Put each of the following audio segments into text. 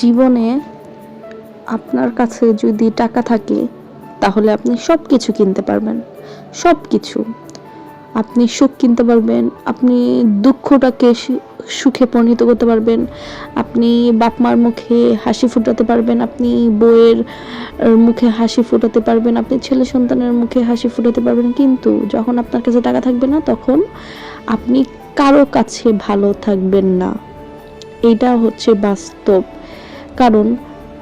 জীবনে আপনার কাছে যদি টাকা থাকে, তাহলে আপনি সব কিছু কিনতে পারবেন। সব কিছু আপনি সুখ কিনতে পারবেন, আপনি দুঃখটাকে সুখে পরিণত করতে পারবেন, আপনি বাপ মার মুখে হাসি ফুটাতে পারবেন, আপনি বইয়ের মুখে হাসি ফুটাতে পারবেন, আপনি ছেলে সন্তানের মুখে হাসি ফুটাতে পারবেন, কিন্তু যখন আপনার কাছে টাকা থাকবে না, তখন আপনি কারও কাছে ভালো থাকবেন না। এটা হচ্ছে বাস্তব। কারণ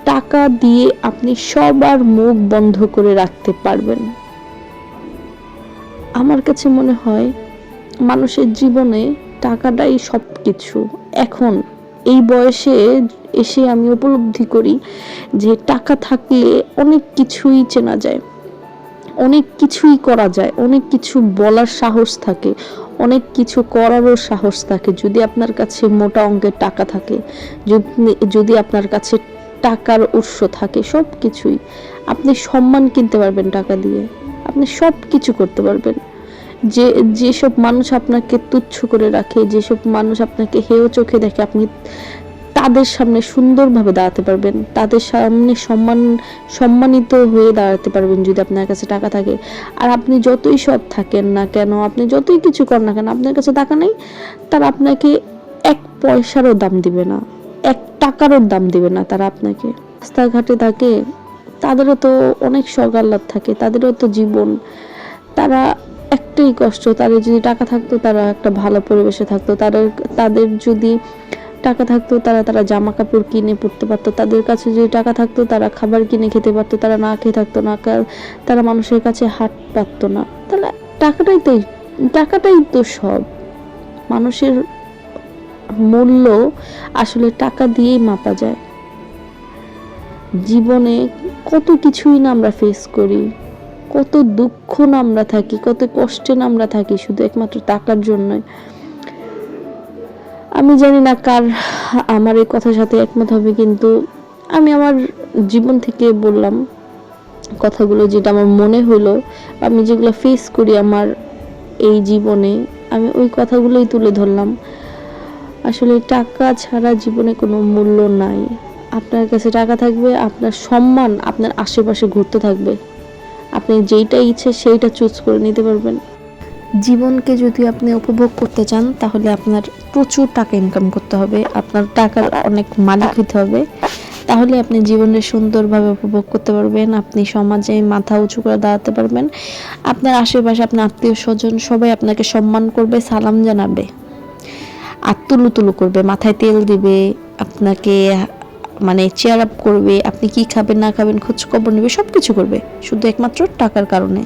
টাকা দিয়ে আপনি সবার মুখ বন্ধ করে রাখতে পারবেন। আমার কাছে মনে হয় মানুষের জীবনে টাকাটাই সব কিছু এখন এই বয়সে এসে আমি উপলব্ধি করি যে টাকা থাকলে অনেক কিছুই চেনা যায়। অনেক কিছুই করা যায়। অনেক কিছু বলার সাহস থাকে। অনেক কিছু করারও সাহস থাকে। যদি আপনার কাছে মোটা অঙ্কের টাকা থাকে, যদি- আপনার কাছে টাকার উৎস থাকে, সব কিছুই, আপনি সম্মান কিনতে পারবেন টাকা দিয়ে। আপনি সব কিছু করতে পারবেন। যে, যেসব মানুষ আপনাকে তুচ্ছ করে রাখে, যেসব মানুষ আপনাকে হেয় চোখে দেখে, আপনি তাদের সামনে সুন্দরভাবে দাঁড়াতে পারবেন, তাদের সামনে সম্মান, সম্মানিত হয়ে দাঁড়াতে পারবেন যদি আপনার কাছে টাকা থাকে। আর আপনি যতই সৎ থাকেন না কেন, আপনি যতই কিছু করেন না কেন, আপনার কাছে টাকা নেই, তারা আপনাকে এক পয়সারও দাম দিবে না, এক টাকারও দাম দিবে না তারা আপনাকে। রাস্তাঘাটে থাকে, তাদেরও তো অনেক আহ্লাদ থাকে, তাদেরও তো জীবন। তারা একটাই কষ্ট, তাদের যদি টাকা থাকতো, তারা একটা ভালো পরিবেশে থাকতো, তাদের তাদের যদি টাকা থাকতো, তারা তারা জামা কাপড় কিনে পরতে পারতো। তাদের কাছে যদি টাকা থাকতো, তারা খাবার কিনে খেতে পারতো। তারা না খেয়ে থাকতো না তারা মানুষের কাছে হাত পারতো না। তাহলে টাকাটাই তো টাকাটাই তো সব। মানুষের মূল্য আসলে টাকা দিয়েই মাপা যায়। জীবনে কত কিছুই না আমরা ফেস করি। কত দুঃখ না আমরা থাকি, কত কষ্টে না আমরা থাকি, শুধু একমাত্র টাকার জন্যই। আমি জানি না কার আমার এই কথার সাথে একমত হবে, কিন্তু আমি আমার জীবন থেকে বললাম কথাগুলো যেটা আমার মনে হলো আমি যেগুলো ফেস করি আমার এই জীবনে, আমি ওই কথাগুলোই তুলে ধরলাম। আসলে টাকা ছাড়া জীবনে কোনো মূল্য নাই। আপনার কাছে টাকা থাকবে, আপনার সম্মান আপনার আশেপাশে ঘুরতে থাকবে। আপনি যেইটা ইচ্ছে সেইটা চুজ করে নিতে পারবেন। জীবনকে যদি আপনি উপভোগ করতে চান, তাহলে আপনার প্রচুর টাকা ইনকাম করতে হবে, আপনার টাকার অনেক মালিক হতে হবে। তাহলে আপনি জীবনে সুন্দরভাবে উপভোগ করতে পারবেন, আপনি সমাজে মাথা উঁচু করে দাঁড়াতে পারবেন। আপনার আশেপাশে আপনার আত্মীয় স্বজন সবাই আপনাকে সম্মান করবে, সালাম জানাবে আর তুলু তুলু করবে, মাথায় তেল দিবে, আপনাকে মানে চেয়ার আপ করবে, আপনি কি খাবেন, না খাবেন খোঁজ খবর নেবে সব কিছু করবে। শুধু একমাত্র টাকার কারণে।